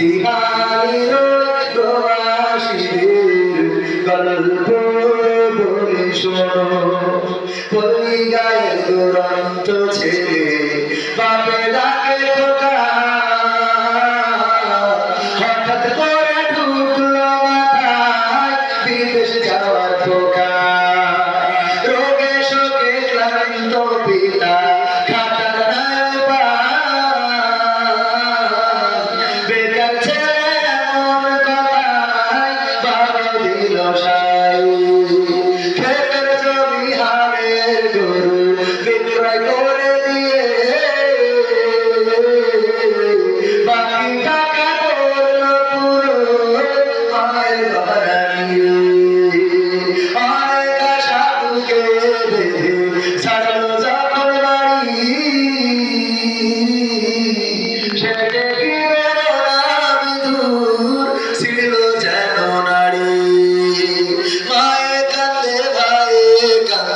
সিহানের প্রবাসীদের গল্প বলি শোনো পরিযায় দুরন্ত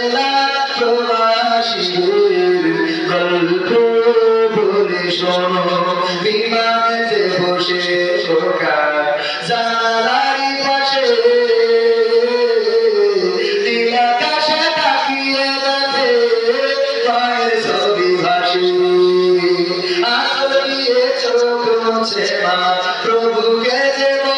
বাংলা প্রবাসীদের গল্প বলে শোনো, বিমানে বসে সরকার জানালার পাশে। নীলাকাশে তাকিয়ে রাখে পায়ের ছবি প্রভুকে দেবা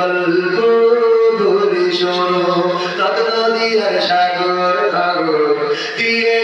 গল্প ধরে শোনো। রত্ন দিয়ে সাগর সাগর। তীরে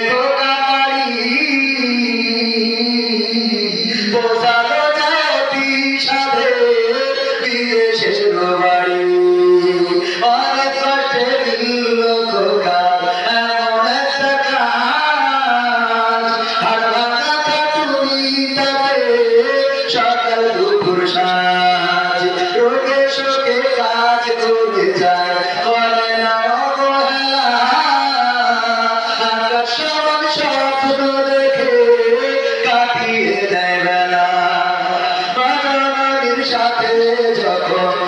Lord.